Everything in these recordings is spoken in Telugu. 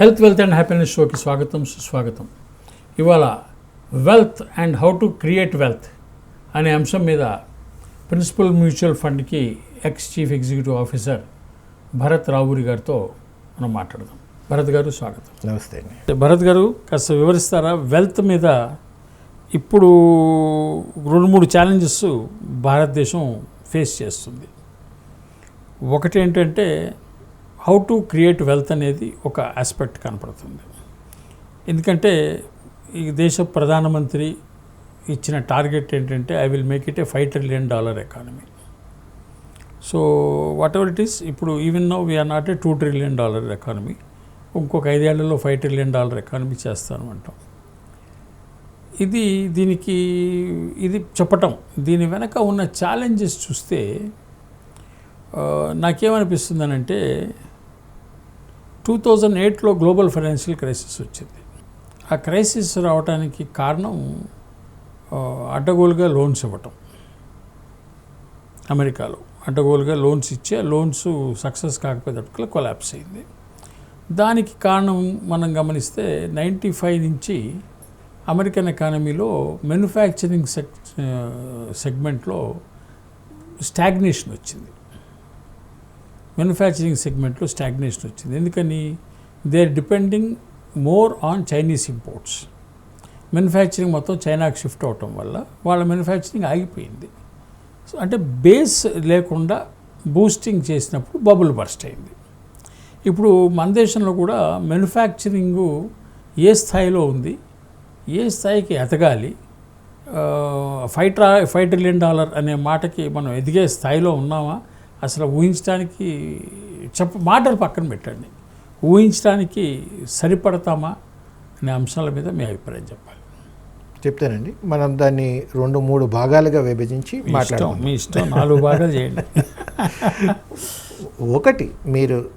హెల్త్ వెల్త్ అండ్ హ్యాపీనెస్ షోకి స్వాగతం సుస్వాగతం. ఇవాళ wealth and how to create wealth అనే అంశం మీద principal mutual ఫండ్కి ex chief executive officer Bharat Ravuri గారితో మనం మాట్లాడదాం. భరత్ గారు స్వాగతం. నమస్తే అండి. భరత్ గారు కాస్త వివరిస్తారా? వెల్త్ మీద ఇప్పుడు రెండు మూడు ఛాలెంజెస్ భారతదేశం ఫేస్ చేస్తుంది. ఒకటి ఏంటంటే హౌ టు క్రియేట్ వెల్త్ అనేది ఒక ఆస్పెక్ట్ కనపడుతుంది. ఎందుకంటే ఈ దేశ ప్రధానమంత్రి ఇచ్చిన టార్గెట్ ఏంటంటే I will make it a five trillion dollar economy so whatever it is ఇప్పుడు even no we are not a two trillion dollar economy ఇంకొక ఐదేళ్ళలో ఫైవ్ ట్రిలియన్ డాలర్ ఎకానమీ చేస్తాను అంటాం. ఇది దీనికి ఇది చెప్పటం. దీని వెనక ఉన్న ఛాలెంజెస్ చూస్తే ఆ, నాకేమనిపిస్తుందనంటే టూ థౌజండ్ ఎయిట్లో గ్లోబల్ ఫైనాన్షియల్ క్రైసిస్ వచ్చింది. ఆ క్రైసిస్ రావడానికి కారణం అడ్డగోలుగా లోన్స్ ఇవ్వటం. అమెరికాలో అడ్డగోలుగా లోన్స్ ఇచ్చి ఆ లోన్స్ సక్సెస్ కాకపోయేటట్టుగా కొలాప్స్ అయింది. దానికి కారణం మనం గమనిస్తే నైంటీ ఫైవ్ నుంచి అమెరికన్ ఎకానమీలో మ్యానుఫ్యాక్చరింగ్ సెగ్ సెగ్మెంట్లో స్టాగ్నేషన్ వచ్చింది. మ్యానుఫ్యాక్చరింగ్ సెగ్మెంట్లో స్టాగ్నేషన్ వచ్చింది. ఎందుకని? They are depending more on Chinese imports manufacturing మొత్తం చైనాకి షిఫ్ట్ అవటం వల్ల వాళ్ళ మ్యానుఫ్యాక్చరింగ్ ఆగిపోయింది. సో అంటే బేస్ లేకుండా బూస్టింగ్ చేసినప్పుడు బబుల్ బర్స్ట్ అయింది. ఇప్పుడు మన దేశంలో కూడా మ్యానుఫ్యాక్చరింగ్ ఏ స్థాయిలో ఉంది? ఏ స్థాయికి ఎదగాలి? ఫైవ్ ట్రా ఫైవ్ ట్రిలియన్ డాలర్ అనే మాటకి మనం ఎదిగే స్థాయిలో ఉన్నామా? అసలు ఊహించడానికి చెప్ప మాటలు పక్కన పెట్టండి. ఊహించడానికి సరిపడతామా అనే అంశాల మీద మీ అభిప్రాయం చెప్పాలి. చెప్తానండి. మనం దాన్ని రెండు మూడు భాగాలుగా విభజించి మీ ఇష్టం మాట్లాడదాం మీ ఇష్టం. నాలుగు బాగా చేయండి. ఒకటి మీరు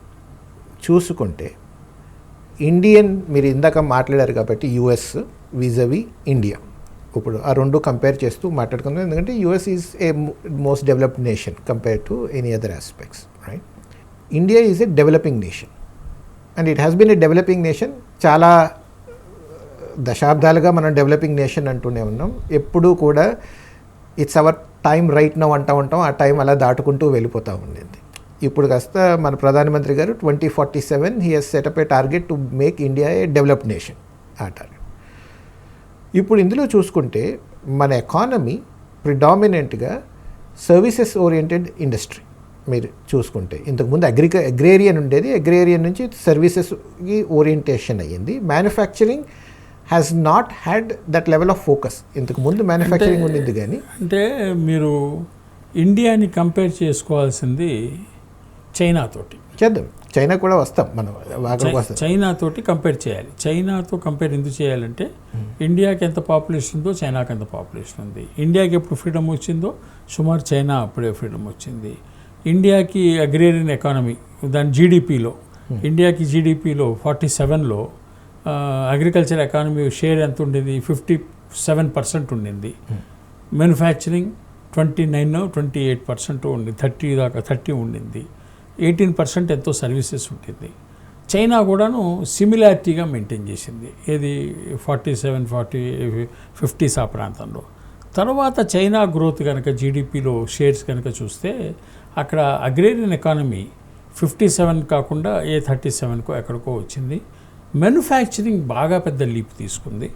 చూసుకుంటే ఇండియన్ మీరు ఇందాక మాట్లాడారు కాబట్టి యుఎస్ విజవి ఇండియా. ఇప్పుడు ఆ రెండు కంపేర్ చేస్తూ మాట్లాడుకుందాం. ఎందుకంటే US is a most developed nation compare to any other aspects right India is a developing nation and it has been a developing nation చాలా uh, దశాబ్దాలుగా మనం డెవలపింగ్ నేషన్ అంటూనే ఉన్నాం. ఎప్పుడూ కూడా it's our time right now అంటూ ఉంటాం. ఆ టైం అలా దాటుకుంటూ వెళ్ళిపోతూ ఉండింది. ఇప్పుడు కాస్త మన ప్రధానమంత్రి గారు twenty forty seven he has set up a target to make India a developed nation ఆ టార్గెట్ ఇప్పుడు ఇందులో చూసుకుంటే మన ఎకానమీ ప్రిడామినెంట్గా సర్వీసెస్ ఓరియంటెడ్ ఇండస్ట్రీ మీరు చూసుకుంటే ఇంతకుముందు అగ్రిక అగ్రేరియన్ ఉండేది. అగ్రేరియన్ నుంచి సర్వీసెస్కి ఓరియంటేషన్ అయ్యింది. Manufacturing has not had that level of focus ఇంతకు ముందు మ్యానుఫ్యాక్చరింగ్ ఉండింది కానీ అంటే మీరు ఇండియాని కంపేర్ చేసుకోవాల్సింది చైనాతోటి చేద్దాం. చైనా కూడా వస్తాం మనం అక్కడికి వస్తాం. చైనాతోటి కంపేర్ చేయాలి. చైనాతో కంపేర్ ఎందుకు చేయాలంటే ఇండియాకి ఎంత పాపులేషన్ ఉందో చైనాకి ఎంత పాపులేషన్ ఉంది. ఇండియాకి ఎప్పుడు ఫ్రీడమ్ వచ్చిందో సుమారు చైనా అప్పుడే ఫ్రీడమ్ వచ్చింది. ఇండియాకి అగ్రేరియన్ ఎకానమీ దాని జీడిపిలో ఇండియాకి జీడిపిలో ఫార్టీ సెవెన్లో అగ్రికల్చర్ ఎకానమీ షేర్ ఎంత ఉండేది? ఫిఫ్టీ సెవెన్ పర్సెంట్ ఉండింది. Manufacturing twenty nine twenty eight percent ఉండింది థర్టీ దాకా థర్టీ ఉండింది. ఎయిటీన్ పర్సెంట్ ఎంతో సర్వీసెస్ ఉంటుంది. చైనా కూడాను సిమిలారిటీగా మెయింటైన్ చేసింది. ఏది? ఫార్టీ సెవెన్ ఫార్టీ ఫిఫ్టీస్ ఆ ప్రాంతంలో. తర్వాత చైనా గ్రోత్ కనుక జీడిపిలో షేర్స్ కనుక చూస్తే అక్కడ అగ్రేరియన్ ఎకానమీ ఫిఫ్టీ సెవెన్ కాకుండా ఏ థర్టీ సెవెన్కో ఎక్కడికో వచ్చింది. మ్యానుఫ్యాక్చరింగ్ బాగా పెద్ద లీప్ తీసుకుంది.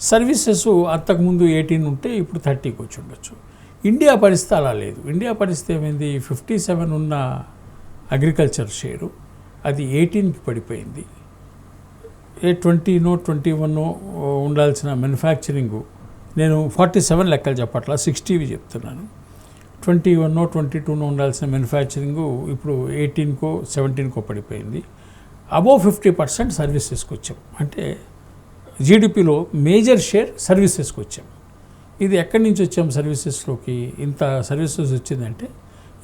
సర్వీసెస్ అంతకుముందు ఎయిటీన్ ఉంటే ఇప్పుడు థర్టీకి వచ్చి ఉండొచ్చు. ఇండియా పరిస్థితి అలా లేదు. ఇండియా పరిస్థితి ఏమైంది? ఫిఫ్టీ సెవెన్ ఉన్న అగ్రికల్చర్ షేరు. అది ఎయిటీన్కి పడిపోయింది. ఏ ట్వంటీనో ట్వంటీ వన్ ఉండాల్సిన మ్యానుఫ్యాక్చరింగ్. నేను ఫార్టీ సెవెన్ లెక్కలు చెప్పట్లా సిక్స్టీవి చెప్తున్నాను. ట్వంటీ వన్నో ట్వంటీ టూనో ఉండాల్సిన మ్యానుఫ్యాక్చరింగ్ ఇప్పుడు ఎయిటీన్కో సెవెంటీన్కో పడిపోయింది. అబోవ్ ఫిఫ్టీ పర్సెంట్ సర్వీసెస్కి వచ్చాం అంటే జీడిపిలో మేజర్ షేర్ సర్వీసెస్కి వచ్చాం ఇది ఎక్కడి నుంచి వచ్చాం సర్వీసెస్లోకి? ఇంత సర్వీసెస్ వచ్చిందంటే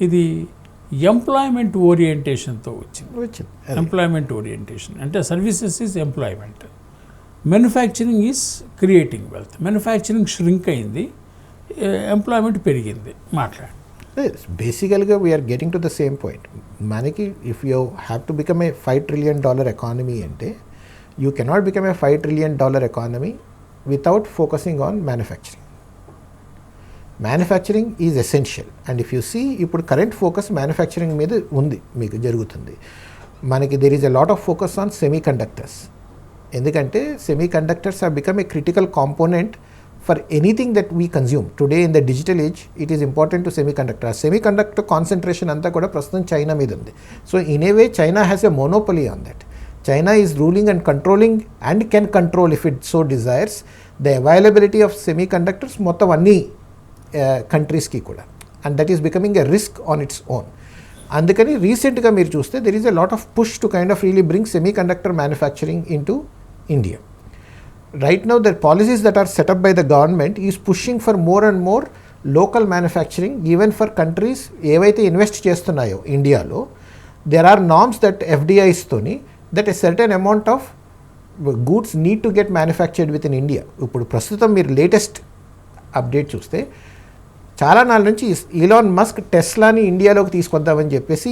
ఇది ఎంప్లాయ్మెంట్ ఓరియంటేషన్తో వచ్చింది. వచ్చింది. Employment orientation. అంటే services is employment. Manufacturing is creating wealth. Manufacturing shrink అయింది. ఎంప్లాయ్మెంట్ పెరిగింది. మాట్లాడండి బేసికల్గా we're getting to the same point మనకి if you have to become a five trillion dollar economy అంటే you cannot become a five trillion dollar economy without focusing on manufacturing manufacturing is essential and if you see ఇప్పుడు కరెంట్ ఫోకస్ మ్యానుఫ్యాక్చరింగ్ మీద ఉంది మీకు జరుగుతుంది. మనకి there is a lot of focus on semiconductors ఎందుకంటే semiconductors are become a critical component for anything that we consume today in the digital age it is important to semiconductor uh semiconductor concentration అంతా కూడా ప్రస్తుతం చైనా మీద ఉంది. So in a way China has a monopoly on that China is ruling and controlling and can control if it so desires the availability of semiconductors మొత్తం అన్నీ Uh, కంట్రీస్కి కూడా. And that is becoming a risk on its own అందుకని రీసెంట్గా మీరు చూస్తే there is a lot of push to kind of really bring semiconductor manufacturing into India right now the policies that are set up by the government is pushing for more and more local manufacturing even for ఏవైతే ఇన్వెస్ట్ చేస్తున్నాయో ఇండియాలో there are norms that ఎఫ్డిఐస్తోని that a certain amount of goods need to get manufactured within India ఇప్పుడు ప్రస్తుతం మీరు లేటెస్ట్ అప్డేట్ చూస్తే చాలా నాళ్ళ నుంచి ఈలాన్ మస్క్ టెస్లాని ఇండియాలోకి తీసుకొద్దామని చెప్పేసి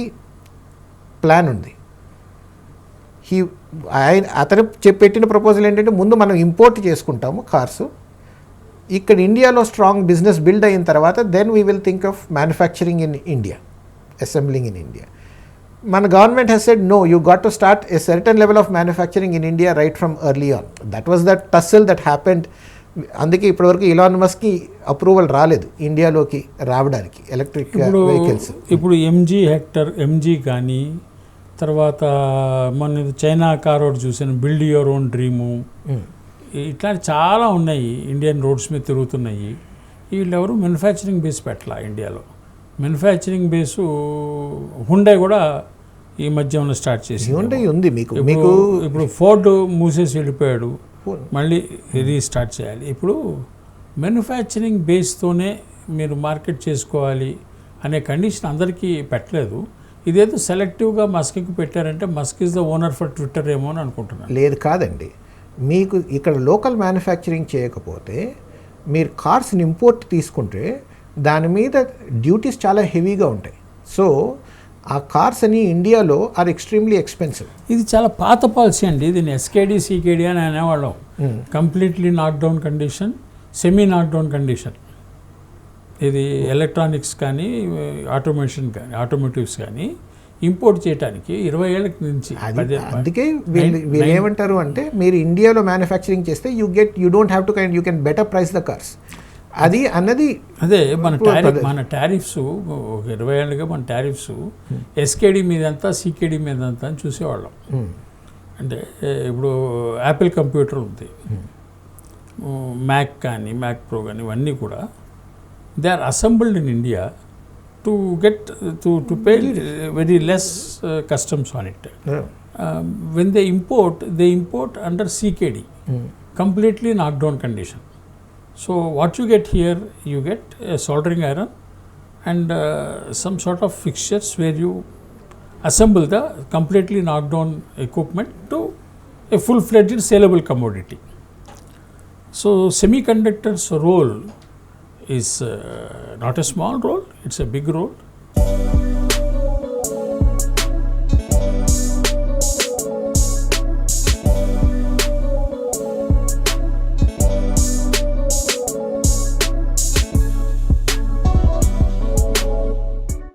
ప్లాన్ ఉంది. హీ ఆయన అతను చెప్పెట్టిన ప్రపోజల్ ఏంటంటే ముందు మనం ఇంపోర్ట్ చేసుకుంటాము కార్స్ ఇక్కడ ఇండియాలో స్ట్రాంగ్ బిజినెస్ బిల్డ్ అయిన తర్వాత then we will think of manufacturing in India assembling in India మన government has said no you got to start a certain level of manufacturing in India right from early on that was that tussle that happened అందుకే ఇప్పటివరకు ఇలాన్ మస్కి అప్రూవల్ రాలేదు ఇండియాలోకి రావడానికి ఎలక్ట్రిక్ వెహికల్స్ ఇప్పుడు ఎంజీ హెక్టర్ ఎంజీ కానీ తర్వాత ఇది చైనా కార్ ఒకటి చూసాను బిల్డ్ యువర్ ఓన్ డ్రీము ఇట్లాంటి చాలా ఉన్నాయి ఇండియన్ రోడ్స్ మీద తిరుగుతున్నాయి. వీళ్ళెవరు? మ్యానుఫ్యాక్చరింగ్ బేస్ పెట్టాల ఇండియాలో మ్యానుఫ్యాక్చరింగ్ బేసు హుండే కూడా ఈ మధ్యలో స్టార్ట్ చేసి ఉంది మీకు. మీకు ఇప్పుడు ఫోర్డ్ మూసేసి వెళ్ళిపోయాడు. మళ్ళీ రీస్టార్ట్ చేయాలి. ఇప్పుడు మ్యానుఫ్యాక్చరింగ్ బేస్తోనే మీరు మార్కెట్ చేసుకోవాలి అనే కండిషన్ అందరికీ పెట్టలేదు. ఇదేదో సెలెక్టివ్గా మస్క్కి పెట్టారంటే Musk is the owner for Twitter ఏమో అని అనుకుంటున్నాను. లేదు కాదండి. మీకు ఇక్కడ లోకల్ మ్యానుఫ్యాక్చరింగ్ చేయకపోతే మీరు కార్స్ని ఇంపోర్ట్ తీసుకుంటే దాని మీద డ్యూటీస్ చాలా హెవీగా ఉంటాయి. సో ఆ కార్స్ అని ఇండియాలో ఆర్ ఎక్స్ట్రీమ్లీ ఎక్స్పెన్సివ్. ఇది చాలా పాత పాలసీ అండి. దీన్ని ఎస్కేడి సీకేడి అని అనేవాళ్ళం. Completely knock down condition semi knock down condition. ఇది ఎలక్ట్రానిక్స్ కానీ ఆటోమేషన్ కానీ ఆటోమోటివ్స్ కానీ ఇంపోర్ట్ చేయడానికి ఇరవై ఏళ్ళ నుంచి అందుకే వీళ్ళు ఏమంటారు అంటే మీరు ఇండియాలో మ్యానుఫ్యాక్చరింగ్ చేస్తే you get you don't have to kind you can better price the cars అది అన్నది అదే మన టారిఫ్ మన టారిఫ్స్ ఒక ఇరవై ఏళ్ళుగా మన టారిఫ్స్ ఎస్కేడి మీద అంతా సీకేడి మీద అంతా అని చూసేవాళ్ళం. Hmm. అంటే ఇప్పుడు యాపిల్ కంప్యూటర్ ఉంది మ్యాక్ కానీ మ్యాక్ ప్రో కానీ ఇవన్నీ కూడా they are assembled in India to get to to pay very less customs on it. When they import they import under CKD. Hmm. completely knocked down condition. So what you get here, you get a soldering iron and uh, some sort of fixtures where you assemble the completely knocked down equipment to a full-fledged saleable commodity. So semiconductors role is uh, not a small role; it's a big role.